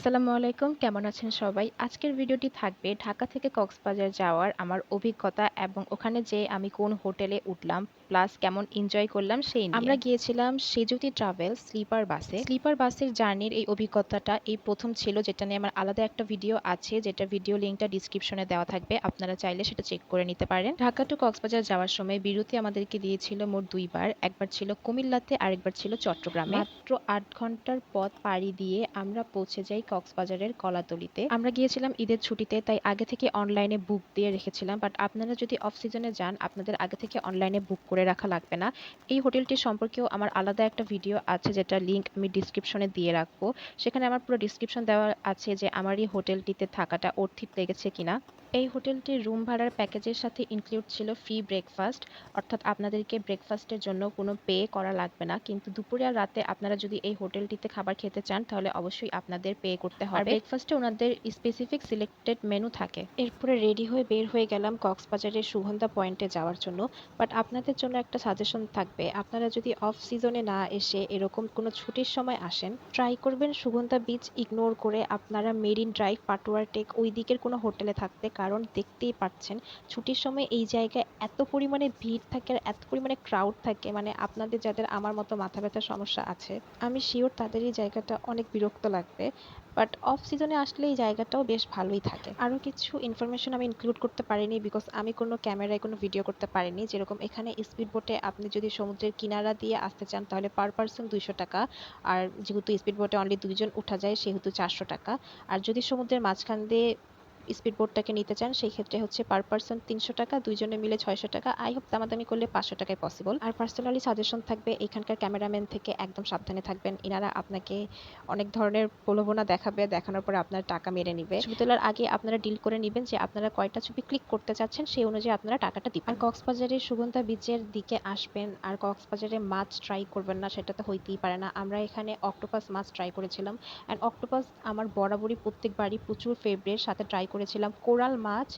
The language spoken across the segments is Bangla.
আসসালামু আলাইকুম, কেমন আছেন সবাই? আজকের ভিডিওটি থাকবে ঢাকা থেকে কক্সবাজার যাওয়ার আমার অভিজ্ঞতা এবং ওখানে যে আমি কোন হোটেলে উঠলাম প্লাস কেমন এনজয় করলাম সেই নিয়ে। আমরা গিয়েছিলাম সেজুতি ট্রাভেল স্লিপার বাসে স্লিপার বাসের জার্নির এই অভিজ্ঞতাটা এই প্রথম ছিল যেটা নিয়ে আমার আলাদা একটা ভিডিও আছে যেটা ভিডিও লিঙ্কটা ডিসক্রিপশনে দেওয়া থাকবে। আপনারা চাইলে সেটা চেক করে নিতে পারেন। ঢাকা টু কক্সবাজার যাওয়ার সময় বিরতি আমাদেরকে দিয়েছিল মোট দুইবার। একবার ছিল কুমিল্লাতে আরেকবার ছিল চট্টগ্রামে। মাত্র আট ঘণ্টার পথ পাড়ি দিয়ে আমরা পৌঁছে যাই কক্সবাজারের কলাতলিতে। আমরা গিয়েছিলাম ঈদের ছুটিতে তাই আগে থেকে অনলাইনে বুক দিয়ে রেখেছিলাম। বাট আপনারা যদি অফ সিজনে যান আপনাদের আগে থেকে অনলাইনে বুক করে রাখা লাগবে না। এই হোটেলটি সম্পর্কেও আমার আলাদা একটা ভিডিও আছে, যেটা লিঙ্ক আমি ডিসক্রিপশনে দিয়ে রাখব। সেখানে আমার পুরো ডিসক্রিপশন দেওয়া আছে যে আমার এই হোটেলটিতে থাকাটা অর্থিত লেগেছে কিনা। এই হোটেলটির রুম ভাড়ার প্যাকেজের সাথে ইনক্লুড ছিল ফ্রি ব্রেকফাস্ট অর্থাৎ আপনাদেরকে ব্রেকফাস্টের জন্য কোনো পে করা লাগবে না। কিন্তু দুপুরে আর রাতে আপনারা যদি এই হোটেলটিতে খাবার খেতে চান, তাহলে অবশ্যই আপনাদের পে করতে হবে। ব্রেকফাস্টে ওনাদের স্পেসিফিক সিলেক্টেড মেনু থাকে। এরপরে রেডি হয়ে বের হয়ে গেলাম কক্সবাজারের সুগন্ধা পয়েন্টে যাওয়ার জন্য। বাট আপনাদের জন্য একটা সাজেশন থাকবে। আপনারা যদি অফ সিজনে না এসে এরকম কোনো ছুটির সময় আসেন ট্রাই করবেন সুগন্ধা বিচ ইগনোর করে আপনারা মেরিন ড্রাইভ পাটুয়ার টেক ওই দিকের কোনো হোটেলে থাকতে। কারণ দেখতেই পাচ্ছেন ছুটির সময় এই জায়গায় এত পরিমাণে ভিড় থাকে আর এত পরিমাণে ক্রাউড থাকে। মানে আপনাদের যাদের আমার মতো মাথা ব্যথার সমস্যা আছে, আমি শিওর তাদের এই জায়গাটা অনেক বিরক্ত লাগবে। বাট অফ সিজনে আসলে এই জায়গাটাও বেশ ভালোই থাকে। আরও কিছু ইনফরমেশন আমি ইনক্লুড করতে পারিনি বিকজ আমি কোনো ক্যামেরায় কোনো ভিডিও করতে পারিনি। যেরকম এখানে স্পিড বোটে আপনি যদি সমুদ্রের কিনারা দিয়ে আসতে চান, তাহলে পার পার্সন দুইশো টাকা। আর যেহেতু স্পিড বোটে অনলি দুইজন উঠা যায়, সেহেতু চারশো টাকা। আর যদি সমুদ্রের মাঝখান দিয়ে স্পিড বোটটাকে নিতে চান, সেই ক্ষেত্রে হচ্ছে পার পার্সন তিনশো টাকা, দুইজনে মিলে ছয়শো টাকা। আই হোপ দামাদামি করলে পাঁচশো টাকায় পসিবল আর পার্সোনালি সাজেশন থাকবে, এখানকার ক্যামেরাম্যান থেকে একদম সাবধানে থাকবেন। এনারা আপনাকে অনেক ধরনের প্রলোভনা দেখাবে, দেখানোর পরে আপনার টাকা মেরে নিবে। ছবি তোলার আগে আপনারা ডিল করে নেবেন যে আপনারা কয়টা ছবি ক্লিক করতে চাচ্ছেন, সেই অনুযায়ী আপনারা টাকাটা দিবেন। আর কক্সবাজারের সুগন্ধা বিচের দিকে আসবেন, আর কক্সবাজারে মাছ ট্রাই করবেন না, সেটা তো হইতেই পারে না। আমরা এখানে অক্টোপাস মাছ ট্রাই করেছিলাম। অ্যান্ড অক্টোপাস আমার বরাবরই প্রত্যেকবারই প্রচুর ফেভারিট সাথে ট্রাই করেছিলাম। কোরাল মাছ,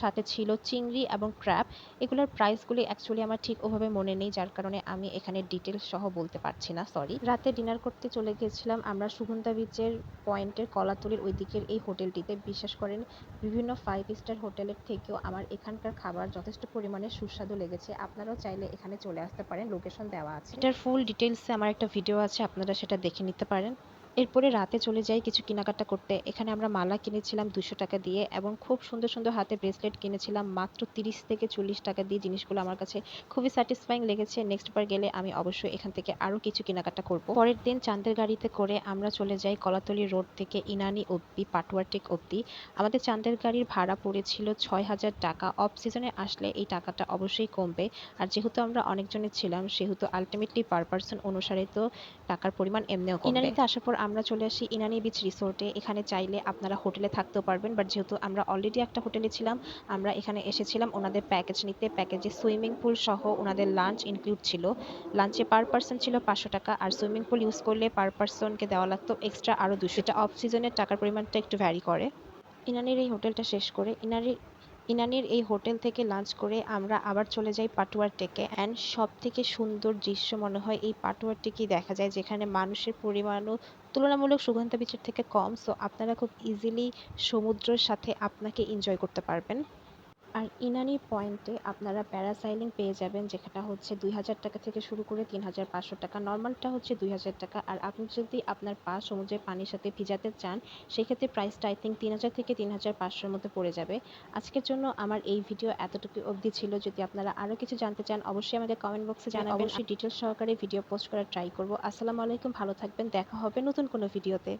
সাথে ছিল চিংড়ি এবং ক্র্যাব। এগুলোর প্রাইসগুলি অ্যাকচুয়ালি আমার ঠিক ওভাবে মনে নেই, যার কারণে আমি এখানে ডিটেলস সহ বলতে পারছি না সরি রাতে ডিনার করতে চলে গেছিলাম আমরা সুগন্ধা বিচের পয়েন্টের কলাতলির ওই দিকের এই হোটেলটিতে বিশ্বাস করেন, বিভিন্ন ফাইভ স্টার হোটেলের থেকেও আমার এখানকার খাবার যথেষ্ট পরিমাণে সুস্বাদু লেগেছে। আপনারাও চাইলে এখানে চলে আসতে পারেন লোকেশন দেওয়া আছে। এটার ফুল ডিটেলসে আমার একটা ভিডিও আছে, আপনারা সেটা দেখে নিতে পারেন। এরপরে রাতে চলে যাই কিছু কেনাকাটা করতে। এখানে আমরা মালা কিনেছিলাম দুশো টাকা দিয়ে এবং খুব সুন্দর সুন্দর হাতে ব্রেসলেট কিনেছিলাম। মাত্র তিরিশ থেকে চল্লিশ টাকা দিয়ে জিনিসগুলো আমার কাছে খুবই স্যাটিসফাইং লেগেছে। নেক্সট বার গেলে আমি অবশ্যই এখান থেকে আরও কিছু কেনাকাটা করব। পরের দিন চাঁদের গাড়িতে করে আমরা চলে যাই কলাতলি রোড থেকে ইনানি অব্দি পাটুয়ারটেক অব্দি আমাদের চাঁদের গাড়ির ভাড়া পড়েছিল ছয় হাজার টাকা। অফ সিজনে আসলে এই টাকাটা অবশ্যই কমবে। আর যেহেতু আমরা অনেকজনের ছিলাম, সেহেতু আলটিমেটলি পার পার্সন অনুসারে তো টাকার পরিমাণ এমনিও ইনানিতে আসার পর আমরা চলে আসি ইনানি বিচ রিসোর্টে এখানে চাইলে আপনারা হোটেলে থাকতেও পারবেন বাট যেহেতু আমরা অলরেডি একটা হোটেলে ছিলাম, আমরা এখানে এসেছিলাম ওনাদের প্যাকেজ নিতে। প্যাকেজে সুইমিং পুল সহ ওনাদের লাঞ্চ ইনক্লুড ছিল। লাঞ্চে পার পার্সন ছিল পাঁচশো টাকা, আর সুইমিং পুল ইউজ করলে পার পার্সনকে দেওয়া লাগতো এক্সট্রা আরও দুশো। এটা অফ সিজনের টাকার পরিমাণটা একটু ভ্যারি করে। ইনানির এই হোটেলটা শেষ করে ইনানির ইনানির এই হোটেল থেকে লাঞ্চ করে আমরা আবার চলে যাই পাটুয়ার টেকে অ্যান্ড সব থেকে সুন্দর দৃশ্য মনে হয় এই পাটুয়ার টেকেই দেখা যায়, যেখানে মানুষের পরিমাণও তুলনামূলক সুগন্ধা বিচের থেকে কম সো আপনারা খুব ইজিলি সমুদ্রের সাথে আপনাকে এনজয় করতে পারবেন। আর ইনানি পয়েন্টে আপনারা প্যারাসাইলিং পেয়ে যাবেন যেটা হচ্ছে দুই হাজার টাকা থেকে শুরু করে তিন হাজার পাঁচশো টাকা। নর্মালটা হচ্ছে দুই হাজার টাকা। আর আপনি যদি আপনার পা সমুদ্রের পানির সাথে ভিজাতে চান সেক্ষেত্রে প্রাইসটা আই থিঙ্ক তিন হাজার থেকে তিন হাজার পাঁচশোর মধ্যে পড়ে যাবে। আজকের জন্য আমার এই ভিডিও এতটুকু অবধি ছিল। যদি আপনারা আরও কিছু জানতে চান অবশ্যই আমাকে কমেন্ট বক্সে জানাবেন। অবশ্যই। ডিটেলস সহকারে ভিডিও পোস্ট করার ট্রাই করব। আসসালামু আলাইকুম ভালো থাকবেন। দেখা হবে নতুন কোনো ভিডিওতে